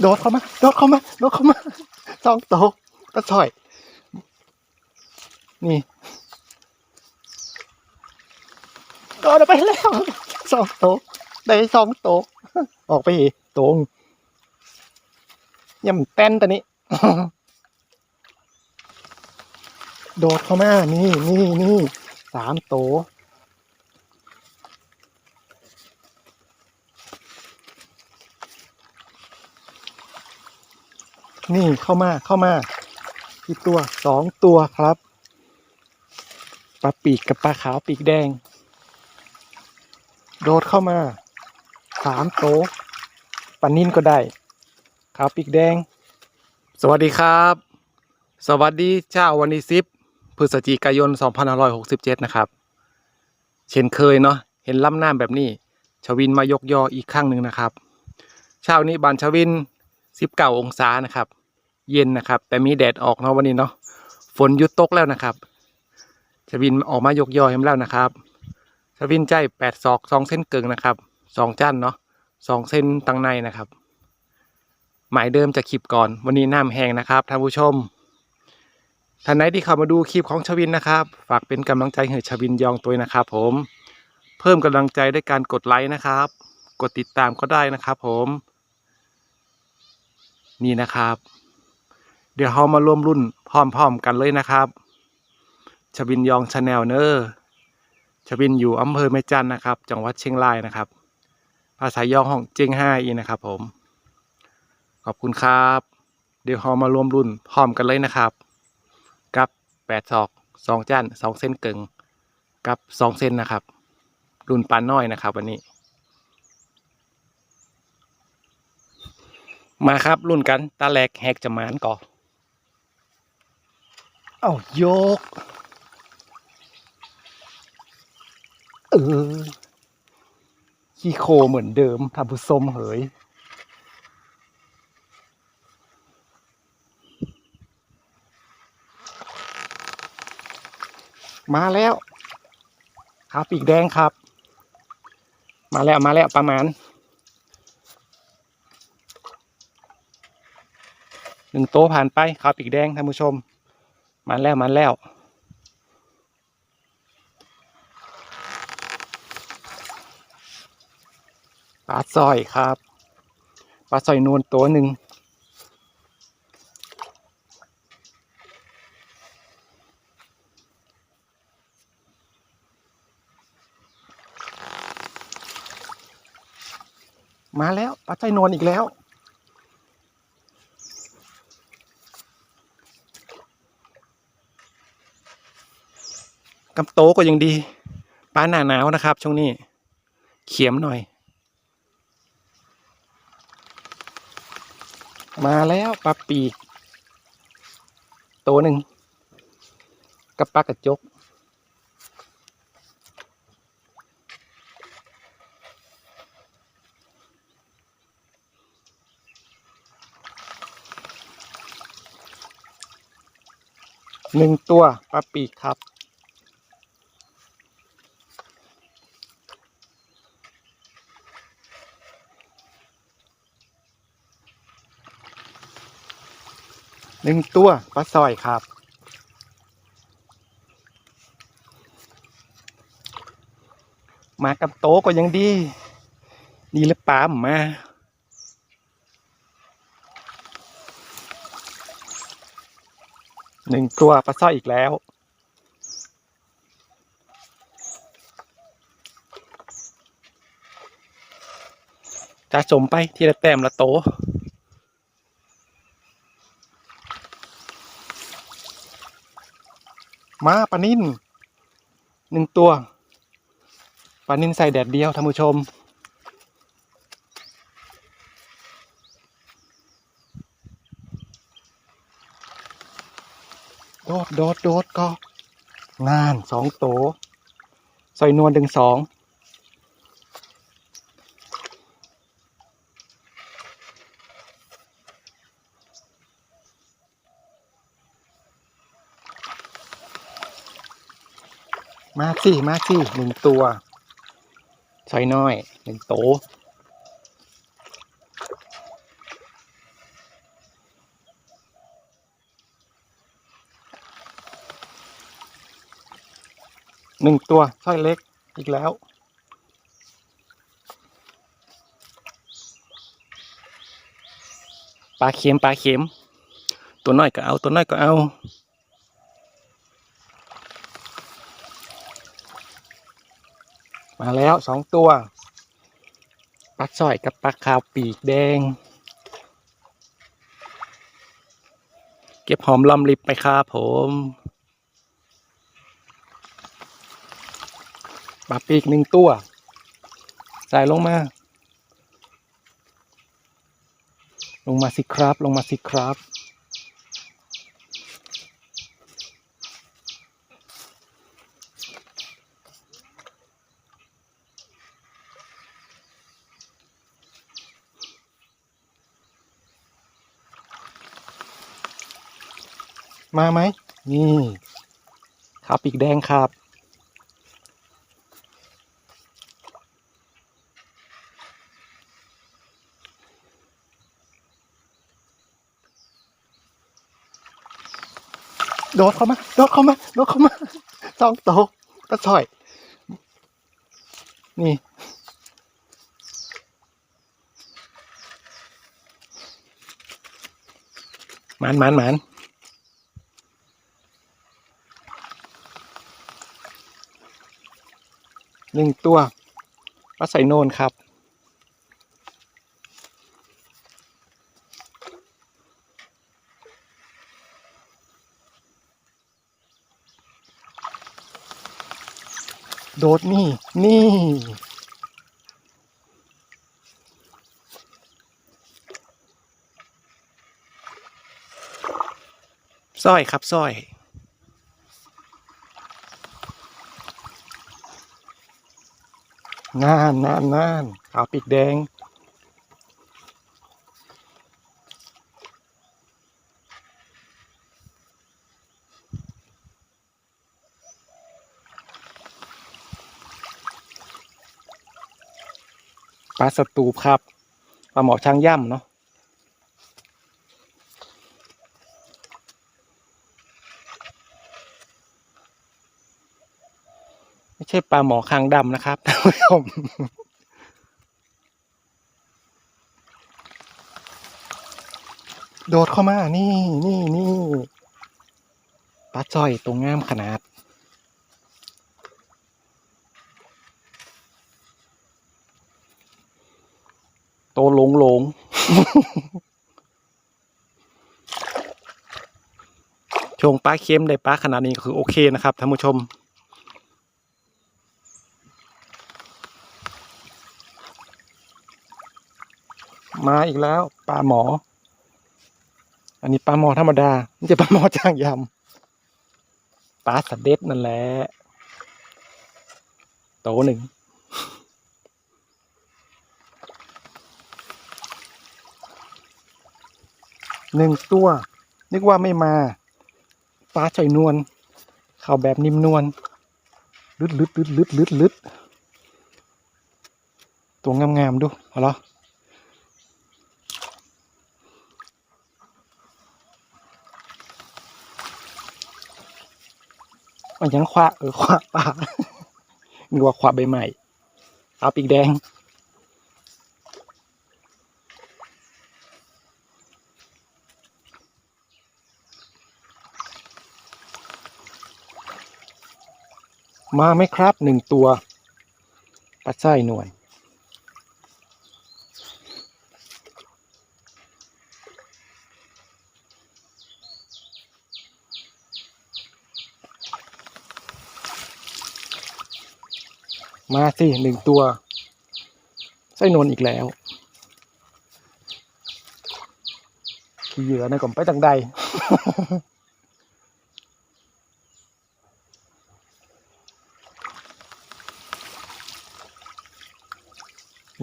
โดดเข้ามา โดดเข้ามา โดดเข้ามาสองโตก็ช่อย นี่ โดดไปแล้วสองโตได้สองโตออกไปอีกโตงย่ำเต้นตัวนี้ โดดเข้ามา นี่นี่นี่สามโต นี่เข้ามาเข้ามากี่ตัวสองตัวครับปลาปีกกับปลาขาวปีกแดง โดดเข้ามาสามโตวปลานิ่นก็ได้ ขาวปีกแดง สวัสดีครับ สวัสดีเช้าวันที่สิบพฤศจิกายน 2567 นะครับ เช่นเคยเนาะเห็นลำน้ำแบบนี้ ชวินมายกยออีกครั้งหนึ่งนะครับ เช้านี้บานชวิน 19 องศานะครับ เย็นนะครับ แต่มีแดดออกเนาะวันนี้เนาะฝนหยุดตกแล้วนะครับชวินออกมายกยอให้แล้วนะครับชวินใจแปดศอกสองเส้นเกิงนะครับสองจันเนาะสองเส้นตังในนะครับ หมายเดิมจะคลิปก่อน วันนี้น้ำแห้งนะครับท่านผู้ชมท่านไหนที่เข้ามาดูคลิปของชวินนะครับ ฝากเป็นกำลังใจให้ชวินยองตัวนะครับ ผม เพิ่มกำลังใจด้วยการกดไลค์นะครับ กดติดตามก็ได้นะครับ ผม นี่นะครับ เดี๋ยวเรามาร่วมรุ่นพร้อมๆกันเลยนะครับชวินยองชาแนลเนอร์ชวินอยู่อำเภอแม่จันนะครับ จังหวัดเชียงรายนะครับ ภาษายองห้องเจียงไฮ้อีนะครับผม ขอบคุณครับ เดี๋ยวเรามาร่วมรุ่นพร้อมกันเลยนะครับ กับแปดศอกสองจันสองเส้นเกิงกับสองเส้นนะครับ รุ่นปานน้อยนะครับ วันนี้ มาครับรุ่นกันตาแหลกแหกจะมานก่อ เอาโยก เออขี้โคเหมือนเดิมทำผู้ชมเหยมาแล้วขาปีกแดงครับ มาแล้วมาแล้วประมาณหนึ่งโตผ่านไปขาปีกแดงท่านผู้ชม มาแล้วมาแล้ว ปลาสร้อยครับ ปลาสร้อยนวลตัวหนึ่งมาแล้วปลาสร้อยนวลอีกแล้ว โตก็ยังดีปลาหนาหนาวนะครับ ช่วงนี้ เขียมหน่อย มาแล้วปลาปีกตัวหนึ่งกับปลากระจกหนึ่งตัวปลาปีกครับ หนึ่งตัวปลาซอยครับ มากับโตก็ยังดีนี่หรือปลาหมาหนึ่งตัวปลาสร้อยอีกแล้ว จะสมไปทีละแต้มละโต มาปลานิ่นหนึ่งตัวปลานิ่นใส่แดดเดียวท่านผู้ชม โดดโดดโดดก็งานสองโตใส่นวลดึงสอง มาสิมาสิหนึ่งตัวซอยน้อยหนึ่งโตหนึ่งตัวสร้อยเล็กอีกแล้ว ปลาเข็มปลาเข็มตัวน้อยก็เอา ตัวน้อยก็เอา มาแล้วสองตัวปลาสร้อยกับปลาขาวปีกแดง เก็บหอมลำลิบไปครับผมปลาปีกหนึ่งตัวใส่ลงมา ลงมาสิครับ ลงมาสิครับ มาไหมนี่ขาปีกแดงครับ โดดเข้ามา โดดเข้ามา โดดเข้ามาสองโตะตะสอย นี่มานมานมาน หนึ่งตัวปลาใส่โนนครับ โดดนี่ นี่สร้อยครับสร้อย น่านน่านน่านขาวปีกแดง ปลาสตูปครับ ปลาหมอช้างย่ำเนาะ ไม่ใช่ปลาหมอคางดำนะครับท่านผู้ชมโดดเข้ามา นี่นี่นี่ปลาจ้อยตัวงามขนาด โตหลงหลงชงปลาเค็มได้ปลาขนาดนี้ก็คือโอเคนะครับท่านผู้ชม มาอีกแล้วปลาหมอ อันนี้ปลาหมอธรรมดาไม่ใช่ปลาหมอจ้างยำปลาสะเด็ดนั่นแหละโตหนึ่งหนึ่งตัว นึกว่าไม่มาปลาจ่อยนวลเข่าแบบนิ่มนวลลึดลึดลึดลึดลึดลึดตัวงามๆดูอาเหรอ มันยังคว้าเออคว้าปลานึกว่าคว้าใบใหม่เอาปีกแดง มาไหมครับหนึ่งตัวปลาไส้หน่วย มาสิหนึ่งตัว ไส้นวลอีกแล้วขี้เหยื่อในกล่องไปตังใด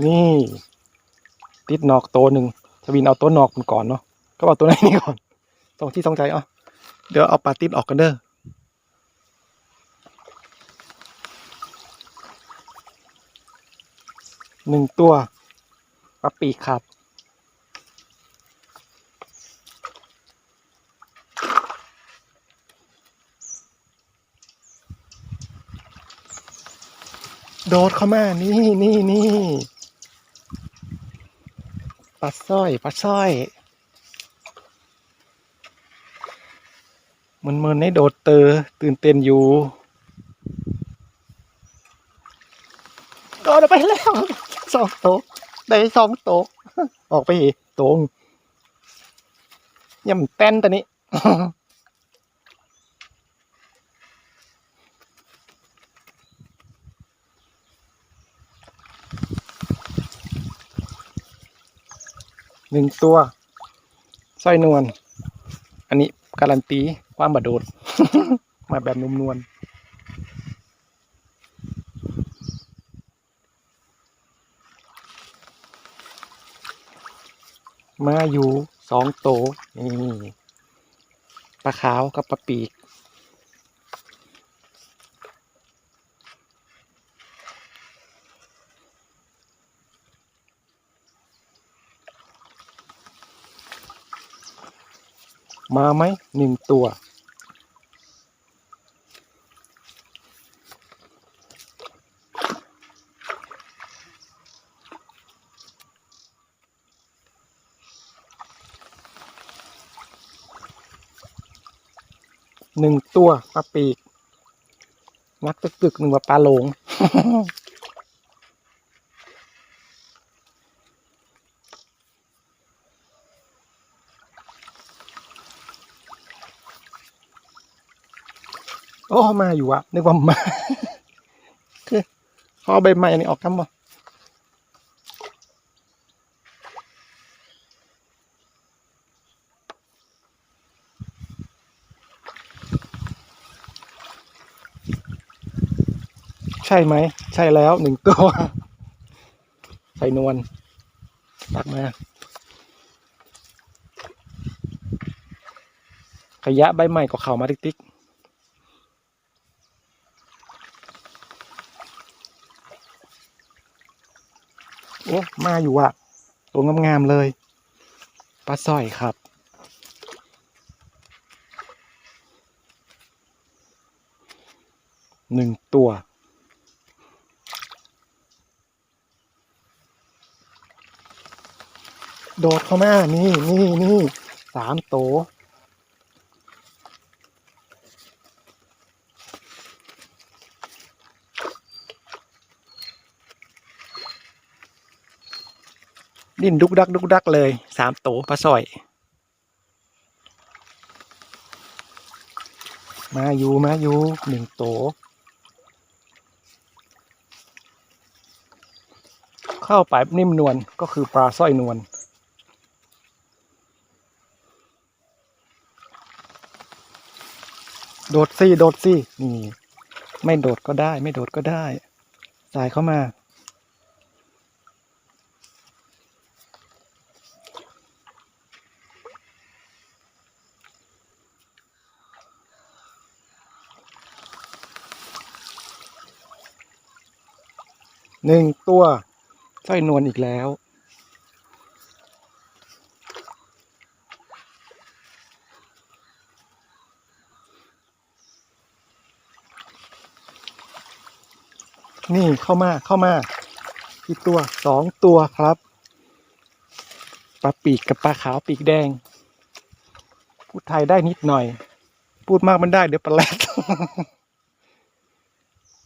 นี่ ติดนอกตัวหนึ่งทวินเอาตัวนอกมันก่อนเนาะก็เอาตัวไหนนี่ก่อนสองที่สองใจอะเดี๋ยวเอาปลาติดออกกันเด้อ หนึ่งตัวปลาปีครับ โดดเข้ามานี่นี่นี่ปลาสร้อยปลาสร้อยมันมันให้โดดเตอตื่นเต้นอยู่โดดออกไปแล้ว สองโตะได้สองโตะออกไปอีกตรงย่ำเต้นตัวนี้หนึ่งตัวสร้อยนวล อันนี้การันตีความบาดโดด มาแบบนุ่มนวล มาอยู่สองโตวนี่ปลาขาวกับปลาปีก มาไหมหนึ่งตัว หนึ่งตัวปลาปีก นักตึกตึกๆหนึ่งว่าปลาโลง โอ้ มาอยู่อะนึกว่ามาคือเขาเอใบไม้อันนี้ออกทำบ่ ใช่ไหม ใช่แล้วหนึ่งตัวใส่นวลตักมา ขยะใบไม้ก็เข้ามาติ๊กๆโอ้มาอยู่อะตัวงามๆเลยปลาสร้อยครับหนึ่งตัว โดดเข้ามานี่นี่นี่สามโตวดิ้นดุกดักดุกดักเลยสามโตวปลาสร้อย มาอยู่มาอยู่หนึ่งโตวเข้าไปนิ่มนวลก็คือปลาสร้อยนวล โดดซี่โดดซี่นี่ไม่โดดก็ได้ ไม่โดดก็ได้สายเข้ามาหนึ่งตัวสร้อยนวลอีกแล้ว นี่เข้ามาเข้ามากี่ตัวสองตัวครับปลาปีกกับปลาขาวปีกแดง พูดไทยได้นิดหน่อย พูดมากมันได้เดี๋ยวปลาแรด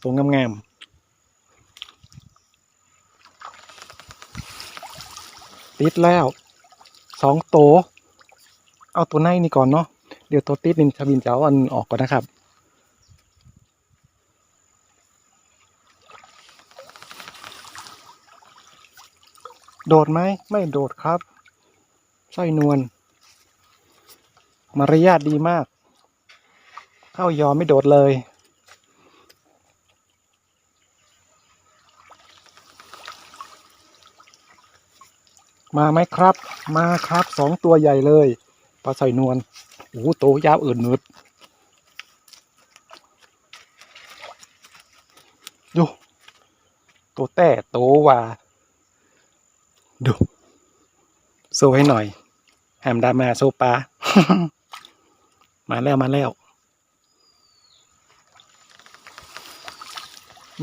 ตัวงามๆติดแล้วสองโตวเอาตัวในนี่ก่อนเนาะเดี๋ยวตัวติดนินชาบินจะเอาอันออกก่อนนะครับ โดดไหมไม่โดดครับสร้อยนวลมารยาทดีมาก เข้ายอมไม่โดดเลย มาไหมครับ มาครับสองตัวใหญ่เลยปลาสร้อยนวลโอ้โหโตยาวอื่นนืดดูตัวแต่โตว่า ดูโซให้หน่อยแฮมดามาโซปลา มาแล้วมาแล้ว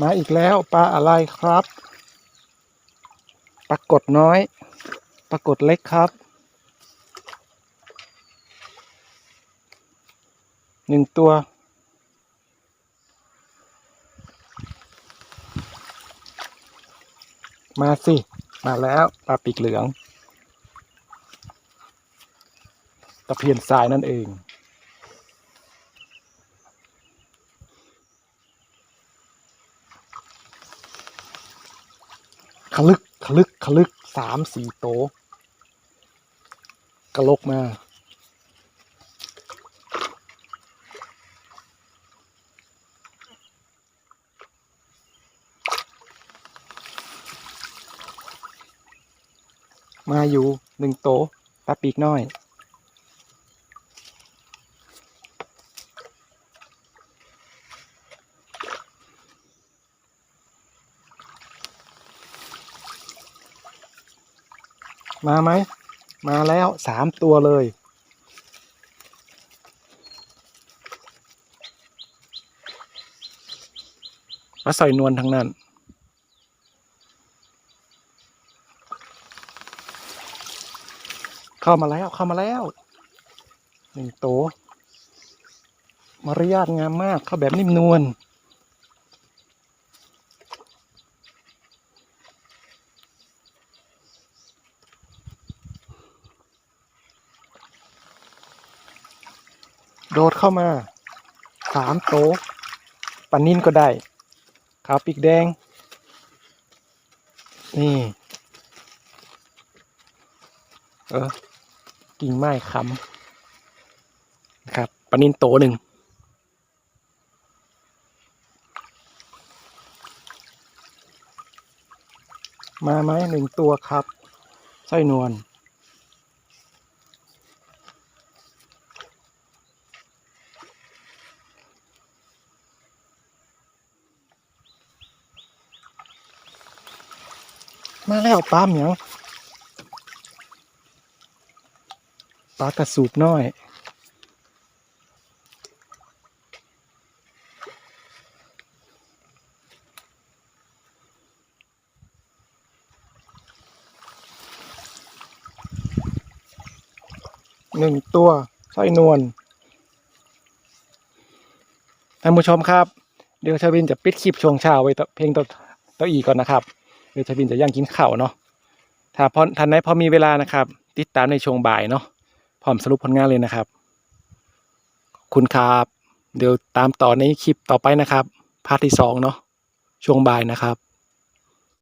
มาอีกแล้วปลาอะไรครับปรากฏน้อยปรากฏเล็กครับหนึ่งตัว มาสิ มาแล้วปลาปีกเหลือง ตะเพียนทรายนั่นเอง ขลึก ขลึก ขลึกสามสี่โตะกระลกมา มาอยู่หนึ่งโตะปลาปีกน้อย มาไหม มาแล้วสามตัวเลยมาใส่นวลทั้งนั้น เข้ามาแล้วเข้ามาแล้วหนึ่งโตวมารยาทงามมาก เข้าแบบนิ่มนวลโดดเข้ามาสามโตปันนินก็ได้ ขาวปีกแดง นี่ เออ กิ่งไม้ค้ำนะครับปลานินโตหนึ่งมาไหมหนึ่งตัวครับไส้นวลมาแล้วปลาเหมียว ลากระสูบน้อยหนึ่งตัวสร้อยนวลท่านผู้ชมครับ เดี๋ยวชาวินจะปิดคลิปช่วงเช้าไว้เพลงต่อต่ออีกก่อนนะครับ เดี๋ยวชาวินจะย่างกินข้าวเนาะถ้าพอทันไหนพอมีเวลานะครับ ติดตามในช่วงบ่ายเนาะ พร้อมสรุปผลงานเลยนะครับ คุณครับ เดี๋ยวตามต่อในคลิปต่อไปนะครับพาร์ทที่สองเนาะช่วงบ่ายนะครับ